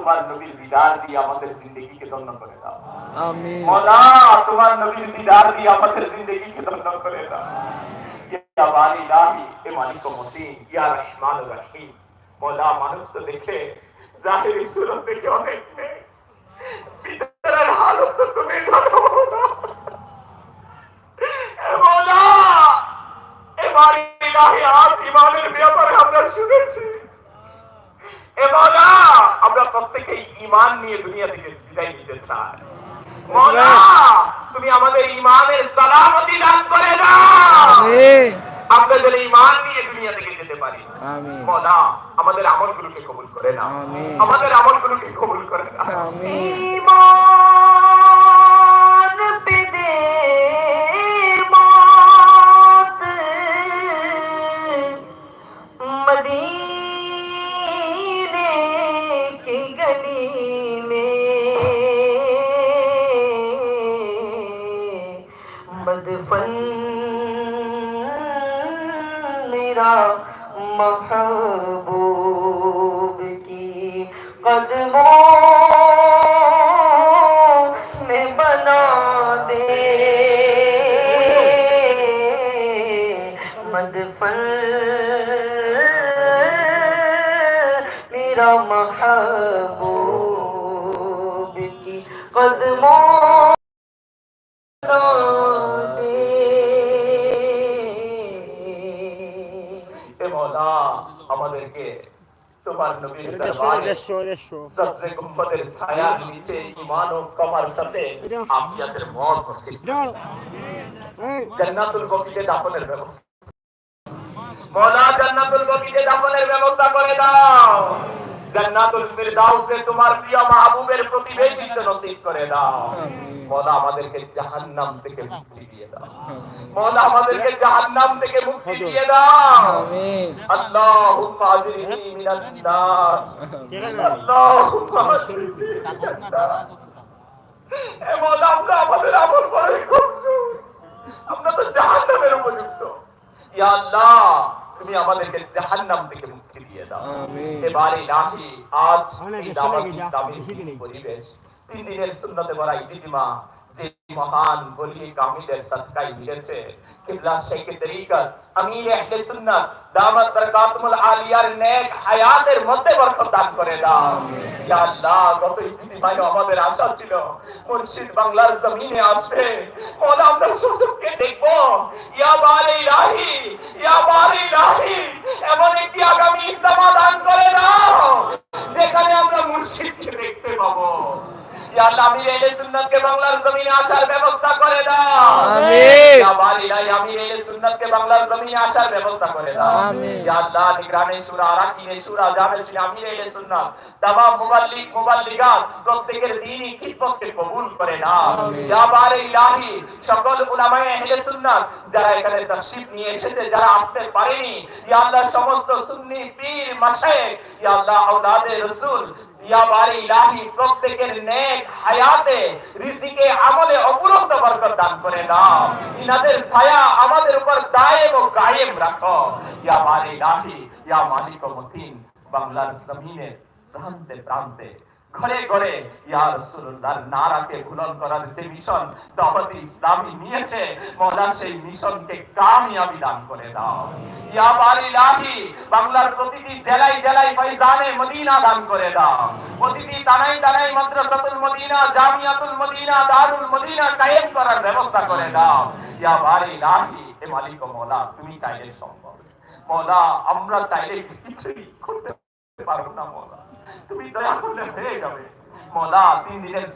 তোমার নবীর বিদার দিয়ে আমাদের জিন্দগিকে ধন্য করে দাও। মনা তোমার নবীর বিদার দিয়ে আমাদের জিন্দগিকে ধন্য করে দাও। মানুষ তো দেখে জাহিরি সুরত দেখে অনেক নেই। হালত তো তুমি এবার ইলাহি আজ ইমানের ব্যাপারে আমরা শুনেছি। আমরা ইমান নিয়ে দুনিয়া থেকে বিদায় নিতে চাই। তুমি আমাদের ইমানের সালামতি দান করে দাও। আমরা যেন ইমান নিয়ে দুনিয়া থেকে যেতে পারি। আমাদের আমাদের আমলগুলোকে কবুল করে না আমাদের আমলগুলোকে কবুল করে না محمد فن میرا محبوب کی قدموں میں بنا دے مدفن میرا محبوب کی قدموں আমাদেরকে তোমার নবীর দরবারে সবচেয়ে গুম্বদের ছায়া নিচে ঈমান ও কমার সাথে আফিয়াতের মত করছি। জান্নাতুল বকিতে দাফনের ব্যবস্থা। মৌলা জান্নাতুল বকিতে দাফনের ব্যবস্থা করে দাও। জান্নাতুল ফিরদাউসে তোমার প্রিয় মাহবুবের প্রতিবেশিত্ব নসিব করে দাও। মওলা আমাদেরকে জাহান্নাম থেকে মুক্তি দিয়ে দাও। মওলা আমাদেরকে জাহান্নাম থেকে মুক্তি দিয়ে দাও। আমিন। আল্লাহুম্মা আজরিনি মিনান নার। আল্লাহুম্মা আজরিনি মিনান নার। এ মওলা আমরা আমাদের আমল করে খুব আমরা তো জাহান্নামের উপযুক্ত। ইয়া আল্লাহ তুমি আমাদেরকে জাহান্নাম থেকে মুক্তি দিয়ে দাও। এবার ইলাহি আজ এই দাওয়াত ইসলামের পরিবেশ। তিন দিনের সুন্নতে বলা ইতিমা মহান বলি কামিলের সদকায় মিলেছে। কিবলা শেখ তরিকত আমির আহলে সুন্নাত দামাত বরকাতুল আলিয়ার নেক হায়াতের মধ্যে বরকত দান করে দাও। ইয়া আল্লাহ গত ইজতিমায় আমাদের আশা ছিল। মুর্শিদ বাংলার জমিনে আসবে মোলা আমরা সুযোগকে দেখব। ইয়া বারে ইলাহি ইয়া বারে ইলাহি এমন একটি আগামী ইসলামা আল্লাহ আমির আহলে সুন্নাতকে বাংলার জমিনে আসার ব্যবস্থা করে দাও আমিন। ইয়া বারে ইলাহি আমির আহলে সুন্নাতকে বাংলার জমিনে আসার ব্যবস্থা করে দাও আমিন। ইয়া আল্লাহ নিগরানে শুরা রাকিনে শুরা জানাশিন আমির আহলে সুন্নাত तमाम মুবাল্লিগ মুবাল্লিগাত প্রত্যেকের দ্বীনি খিদমতকে কবুল করে নাও আমিন। ইয়া বারে ইলাহি সকল উলামায়ে আহলে সুন্নাত যারা এখানে তাশরীফ নিয়ে এসেছে যারা আসতে পারেনি ইয়া আল্লাহ সমস্ত সুন্নি পীর মাশায়েখ ইয়া আল্লাহ আওলাদে রাসূল ইয়া বারে ইলাহি প্রত্যেকের নেক হায়াতে রিজিকে আমলে অপুরন্ত বরকত দান করে দাও। ইনাদের ছায়া আমাদের উপর দায়েম ও কায়েম রাখো। ইয়া বারে ইলাহি ইয়া প্রান্তে প্রান্তে ঘরে ঘরে ইয়া রাসূলুল্লাহর নারাকে বুলন্দ করার যে মিশন দাওয়াতে ইসলামী নিয়েছে মওলা সেই মিশনকে কামিয়াবি দান করে দাও। ইয়া বারি বাংলার প্রতিটি জেলায় জেলায় ফয়জানে মদিনা দান করে দাও। প্রতিটি তানাই তানাই মাদ্রাসাতুল মদিনা, জামিয়াতুল মদিনা, দারুল মদিনা কায়েম করার ব্যবস্থা করে দাও। ইয়া বারি ইলাহি এ মালিক মওলা তুমি চাইলে সম্ভব। মওলা আমরা চাইলে কিছুই করতে পারব না মওলা তুমি দয়া করলে হয়ে যাবে মওলা তিন দিনের